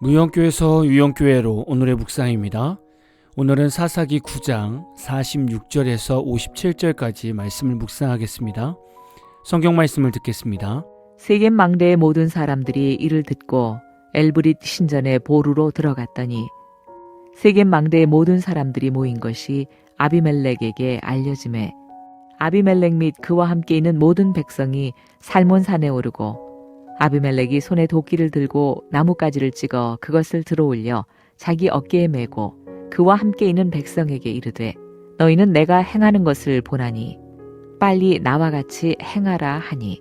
무영교에서 유영교회로 오늘의 묵상입니다. 오늘은 사사기 9장 46절에서 57절까지 말씀을 묵상하겠습니다. 성경 말씀을 듣겠습니다. 세겜 망대의 모든 사람들이 이를 듣고 엘브릿 신전의 보루로 들어갔더니 세겜 망대의 모든 사람들이 모인 것이 아비멜렉에게 알려짐에 아비멜렉 및 그와 함께 있는 모든 백성이 살몬산에 오르고 아비멜렉이 손에 도끼를 들고 나뭇가지를 찍어 그것을 들어올려 자기 어깨에 메고 그와 함께 있는 백성에게 이르되 너희는 내가 행하는 것을 보나니 빨리 나와 같이 행하라 하니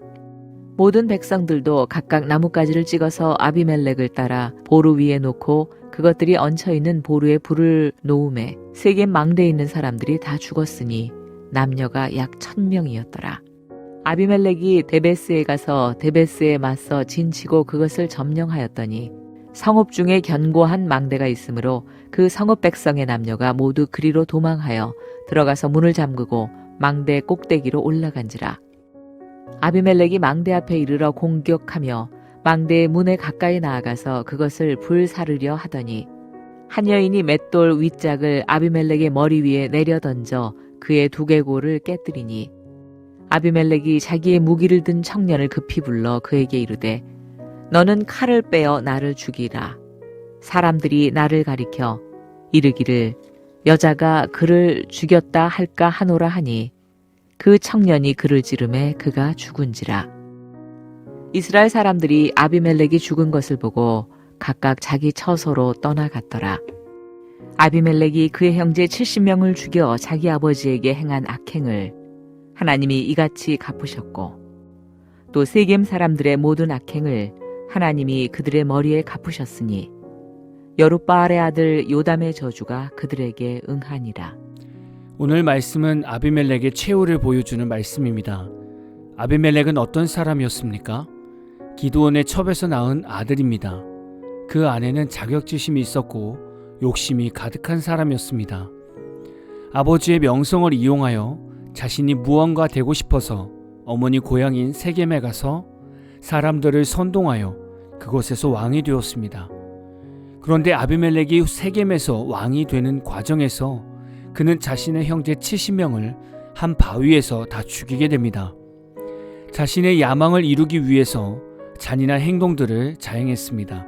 모든 백성들도 각각 나뭇가지를 찍어서 아비멜렉을 따라 보루 위에 놓고 그것들이 얹혀 있는 보루에 불을 놓음에 세겜 망대에 있는 사람들이 다 죽었으니 남녀가 약 천명이었더라. 아비멜렉이 데베스에 가서 데베스에 맞서 진치고 그것을 점령하였더니 성읍 중에 견고한 망대가 있으므로 그 성읍 백성의 남녀가 모두 그리로 도망하여 들어가서 문을 잠그고 망대 꼭대기로 올라간지라. 아비멜렉이 망대 앞에 이르러 공격하며 망대의 문에 가까이 나아가서 그것을 불사르려 하더니 한 여인이 맷돌 윗짝을 아비멜렉의 머리 위에 내려 던져 그의 두개골을 깨뜨리니 아비멜렉이 자기의 무기를 든 청년을 급히 불러 그에게 이르되 너는 칼을 빼어 나를 죽이라. 사람들이 나를 가리켜 이르기를 여자가 그를 죽였다 할까 하노라 하니 그 청년이 그를 지름에 그가 죽은지라. 이스라엘 사람들이 아비멜렉이 죽은 것을 보고 각각 자기 처소로 떠나갔더라. 아비멜렉이 그의 형제 70명을 죽여 자기 아버지에게 행한 악행을 하나님이 이같이 갚으셨고 또 세겜 사람들의 모든 악행을 하나님이 그들의 머리에 갚으셨으니 여룻바알의 아들 요담의 저주가 그들에게 응하니라. 오늘 말씀은 아비멜렉의 최후를 보여주는 말씀입니다. 아비멜렉은 어떤 사람이었습니까? 기드온의 첩에서 낳은 아들입니다. 그 안에는 자격지심이 있었고 욕심이 가득한 사람이었습니다. 아버지의 명성을 이용하여 자신이 무언가 되고 싶어서 어머니 고향인 세겜에 가서 사람들을 선동하여 그곳에서 왕이 되었습니다. 그런데 아비멜렉이 세겜에서 왕이 되는 과정에서 그는 자신의 형제 70명을 한 바위에서 다 죽이게 됩니다. 자신의 야망을 이루기 위해서 잔인한 행동들을 자행했습니다.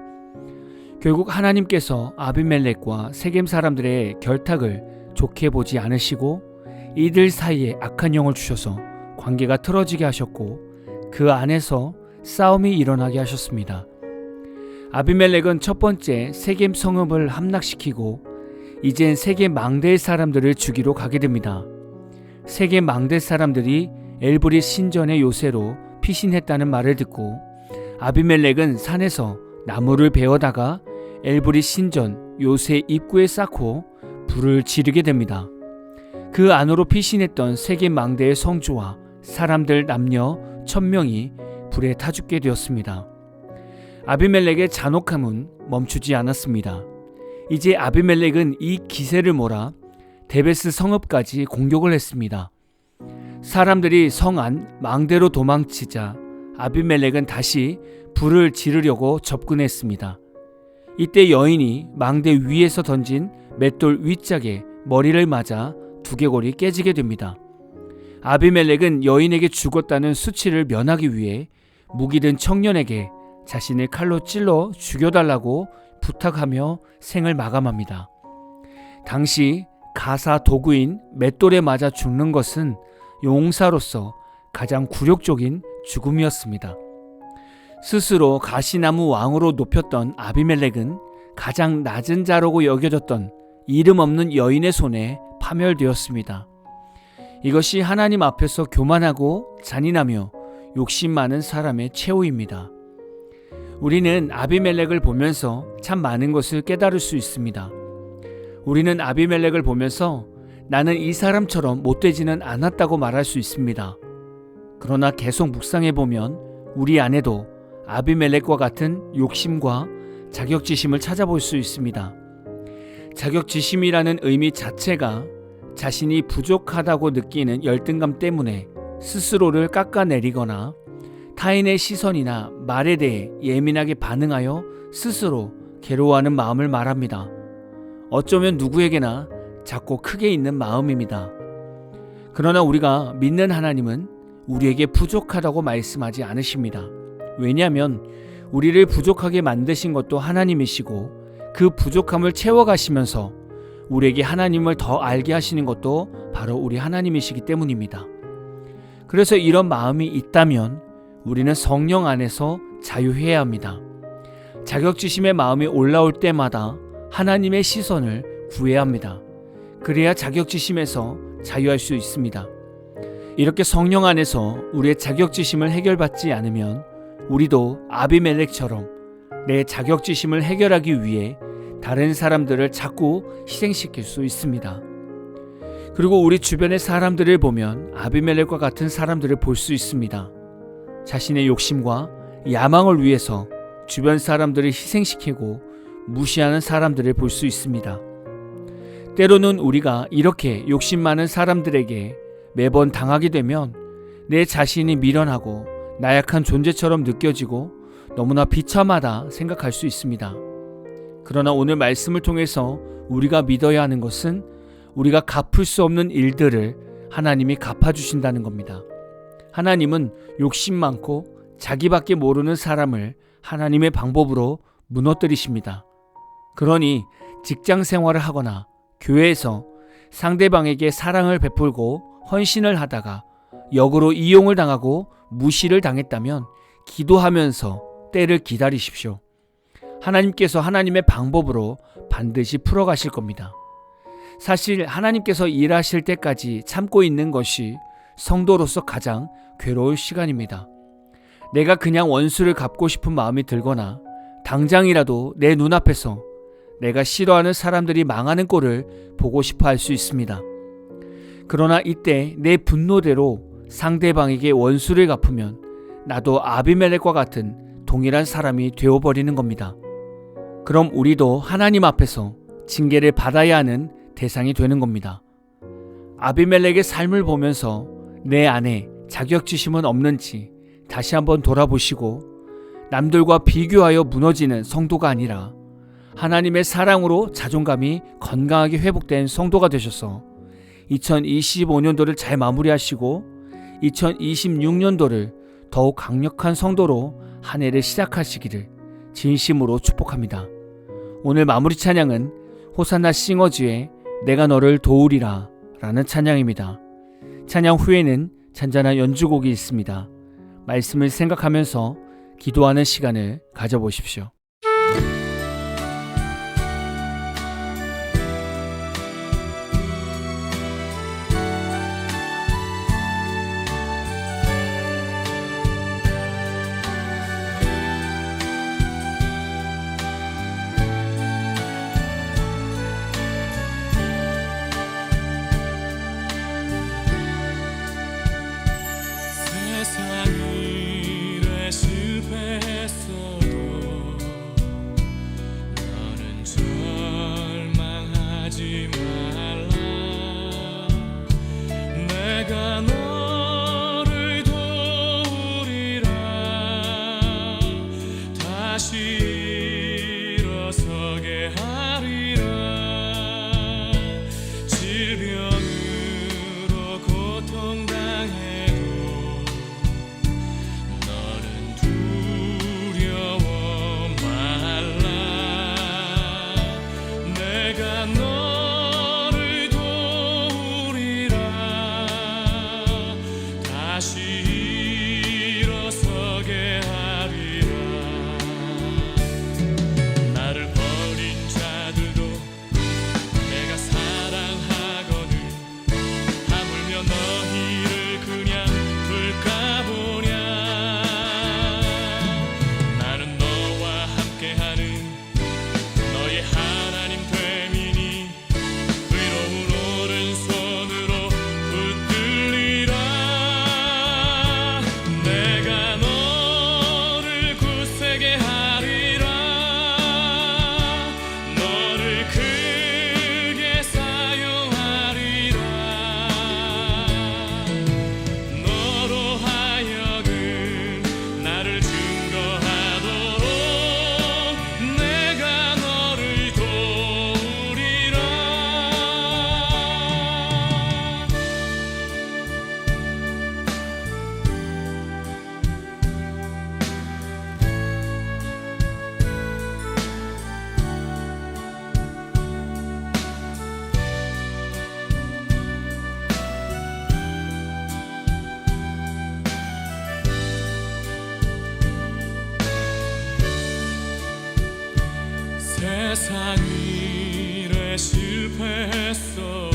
결국 하나님께서 아비멜렉과 세겜 사람들의 결탁을 좋게 보지 않으시고 이들 사이에 악한 영을 주셔서 관계가 틀어지게 하셨고 그 안에서 싸움이 일어나게 하셨습니다. 아비멜렉은 첫 번째 세겜 성읍을 함락시키고 이젠 세겜 망대의 사람들을 죽이러 가게 됩니다. 세겜 망대 사람들이 엘브리 신전의 요새로 피신했다는 말을 듣고 아비멜렉은 산에서 나무를 베어다가 엘브리 신전 요새 입구에 쌓고 불을 지르게 됩니다. 그 안으로 피신했던 세계 망대의 성주와 사람들 남녀 천명이 불에 타 죽게 되었습니다. 아비멜렉의 잔혹함은 멈추지 않았습니다. 이제 아비멜렉은 이 기세를 몰아 데베스 성읍까지 공격을 했습니다. 사람들이 성 안 망대로 도망치자 아비멜렉은 다시 불을 지르려고 접근했습니다. 이때 여인이 망대 위에서 던진 맷돌 윗짝에 머리를 맞아 두개골이 깨지게 됩니다. 아비멜렉은 여인에게 죽었다는 수치를 면하기 위해 무기든 청년에게 자신의 칼로 찔러 죽여달라고 부탁하며 생을 마감합니다. 당시 가사 도구인 맷돌에 맞아 죽는 것은 용사로서 가장 굴욕적인 죽음이었습니다. 스스로 가시나무 왕으로 높였던 아비멜렉은 가장 낮은 자라고 여겨졌던 이름 없는 여인의 손에 파멸되었습니다. 이것이 하나님 앞에서 교만하고 잔인하며 욕심 많은 사람의 최후입니다. 우리는 아비멜렉을 보면서 참 많은 것을 깨달을 수 있습니다. 우리는 아비멜렉을 보면서 나는 이 사람처럼 못되지는 않았다고 말할 수 있습니다. 그러나 계속 묵상해 보면 우리 안에도 아비멜렉과 같은 욕심과 자격지심을 찾아볼 수 있습니다. 자격지심이라는 의미 자체가 자신이 부족하다고 느끼는 열등감 때문에 스스로를 깎아내리거나 타인의 시선이나 말에 대해 예민하게 반응하여 스스로 괴로워하는 마음을 말합니다. 어쩌면 누구에게나 작고 크게 있는 마음입니다. 그러나 우리가 믿는 하나님은 우리에게 부족하다고 말씀하지 않으십니다. 왜냐하면 우리를 부족하게 만드신 것도 하나님이시고 그 부족함을 채워가시면서 우리에게 하나님을 더 알게 하시는 것도 바로 우리 하나님이시기 때문입니다. 그래서 이런 마음이 있다면 우리는 성령 안에서 자유해야 합니다. 자격지심의 마음이 올라올 때마다 하나님의 시선을 구해야 합니다. 그래야 자격지심에서 자유할 수 있습니다. 이렇게 성령 안에서 우리의 자격지심을 해결받지 않으면 우리도 아비멜렉처럼 내 자격지심을 해결하기 위해 다른 사람들을 자꾸 희생시킬 수 있습니다. 그리고 우리 주변의 사람들을 보면 아비멜렉과 같은 사람들을 볼 수 있습니다. 자신의 욕심과 야망을 위해서 주변 사람들을 희생시키고 무시하는 사람들을 볼 수 있습니다. 때로는 우리가 이렇게 욕심 많은 사람들에게 매번 당하게 되면 내 자신이 미련하고 나약한 존재처럼 느껴지고 너무나 비참하다 생각할 수 있습니다. 그러나 오늘 말씀을 통해서 우리가 믿어야 하는 것은 우리가 갚을 수 없는 일들을 하나님이 갚아주신다는 겁니다. 하나님은 욕심 많고 자기밖에 모르는 사람을 하나님의 방법으로 무너뜨리십니다. 그러니 직장 생활을 하거나 교회에서 상대방에게 사랑을 베풀고 헌신을 하다가 역으로 이용을 당하고 무시를 당했다면 기도하면서 때를 기다리십시오. 하나님께서 하나님의 방법으로 반드시 풀어가실 겁니다. 사실 하나님께서 일하실 때까지 참고 있는 것이 성도로서 가장 괴로울 시간입니다. 내가 그냥 원수를 갚고 싶은 마음이 들거나 당장이라도 내 눈앞에서 내가 싫어하는 사람들이 망하는 꼴을 보고 싶어 할 수 있습니다. 그러나 이때 내 분노대로 상대방에게 원수를 갚으면 나도 아비멜렉과 같은 동일한 사람이 되어버리는 겁니다. 그럼 우리도 하나님 앞에서 징계를 받아야 하는 대상이 되는 겁니다. 아비멜렉의 삶을 보면서 내 안에 자격지심은 없는지 다시 한번 돌아보시고 남들과 비교하여 무너지는 성도가 아니라 하나님의 사랑으로 자존감이 건강하게 회복된 성도가 되셔서 2025년도를 잘 마무리하시고 2026년도를 더욱 강력한 성도로 한 해를 시작하시기를 진심으로 축복합니다. 오늘 마무리 찬양은 호산나 싱어즈의 내가 너를 도우리라 라는 찬양입니다. 찬양 후에는 잔잔한 연주곡이 있습니다. 말씀을 생각하면서 기도하는 시간을 가져보십시오. 내가 실패했어